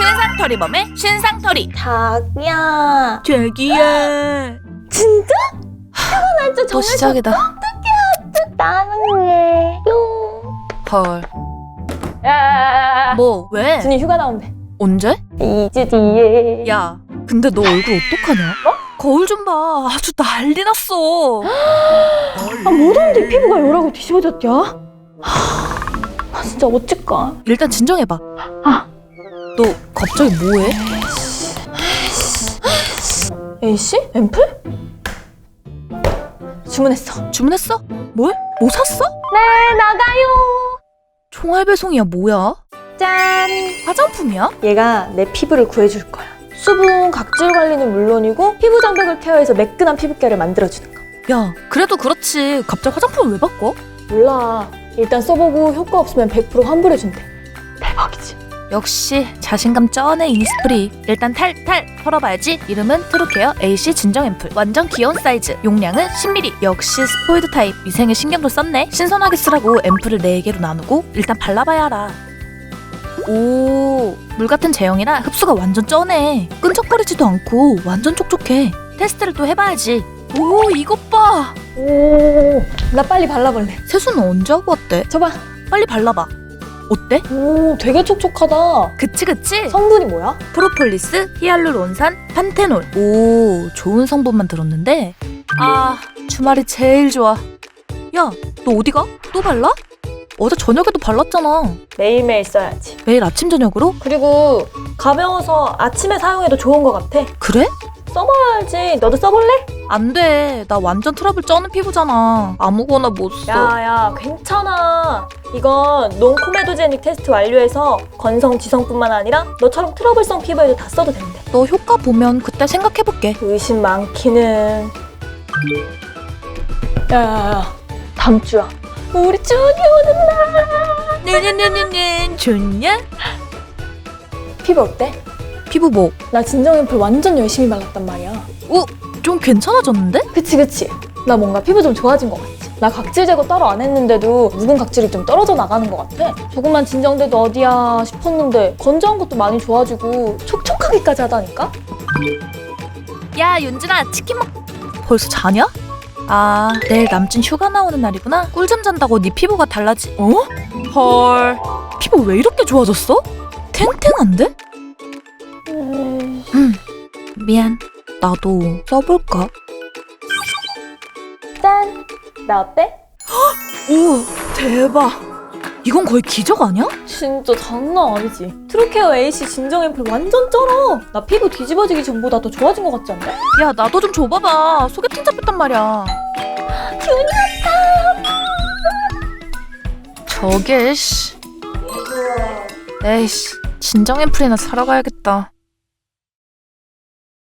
신상털이범의 신상털이. 자기야. 자기야. 진짜? 피곤했죠? 또 정말 시작이다. 나는해 헐야뭐 왜? 준이 휴가 나온대. 언제? 2주 뒤에. 야 근데 너 얼굴 어떡하냐? 거울 좀 봐. 아주 난리 났어. 아 뭐던데 피부가 요라고 뒤집어졌냐? 하, 아 진짜 어쩔까 일단 진정해봐. 아. 너 갑자기 뭐해? A씨? 앰플? 주문했어 주문했어? 뭘? 뭐 샀어? 네 나가요 총알 배송이야 뭐야? 짠 화장품이야? 얘가 내 피부를 구해줄 거야 수분, 각질 관리는 물론이고 피부 장벽을 케어해서 매끈한 피부결을 만들어주는 거 야 그래도 그렇지 갑자기 화장품을 왜 바꿔? 몰라 일단 써보고 효과 없으면 100% 환불해준대 역시 자신감 쩌네 이니스프리. 일단 탈탈 털어봐야지. 이름은 트루케어 AC 진정 앰플. 완전 귀여운 사이즈. 용량은 10ml 역시 스포이드 타입. 위생에 신경도 썼네. 신선하게 쓰라고 앰플을 4개로 나누고 일단 발라봐야 알아. 오, 물 같은 제형이라 흡수가 완전 쩌네 끈적거리지도 않고 완전 촉촉해. 테스트를 또 해봐야지. 오 이것 봐. 오 나 빨리 발라볼래. 세수는 언제 하고 왔대? 줘봐. 빨리 발라봐 어때? 오 되게 촉촉하다 그치 그치? 성분이 뭐야? 프로폴리스, 히알루론산, 판테놀. 오, 좋은 성분만 들었는데. 아, 주말이 제일 좋아. 야, 너 어디 가? 또 발라? 어제 저녁에도 발랐잖아. 매일매일 써야지 매일 아침 저녁으로? 그리고 가벼워서 아침에 사용해도 좋은 것 같아 그래? 써봐야지 너도 써볼래? 안 돼. 나 완전 트러블 쩌는 피부잖아. 아무거나 못 써. 야 야 괜찮아 이건 논코메도제닉 테스트 완료해서 건성 지성뿐만 아니라 너처럼 트러블성 피부에도 다 써도 된대 너 효과 보면 그때 생각해볼게. 의심 많기는 야야야 다음 주야 우리 준이 오는 날 네네네네네. 좋냐? 피부 어때? 피부 뭐? 나 진정 앰플 완전 열심히 발랐단 말이야 오, 좀 괜찮아졌는데? 그치 그치 나 뭔가 피부 좀 좋아진 것 같지 나 각질 제거 따로 안 했는데도 묵은 각질이 좀 떨어져 나가는 것 같아 조금만 진정돼도 어디야 싶었는데 건조한 것도 많이 좋아지고 촉촉하기까지 하다니까 야 윤진아 치킨 먹 벌써 자냐? 아 내일 남친 휴가 나오는 날이구나 꿀잠 잔다고 네 피부가 달라지 어? 헐 피부 왜 이렇게 좋아졌어? 탱탱한데? 음... 음 미안 나도 써볼까? 짠! 나 어때? 오 대박 이건 거의 기적 아니야? 진짜 장난 아니지 트루케어 AC 진정 앰플 완전 쩔어 나 피부 뒤집어지기 전보다 더 좋아진 것 같지 않냐? 야 나도 좀 줘봐봐 소개팅 잡혔단 말이야 저게 씨 에이씨 진정 앰플이나 사러 가야겠다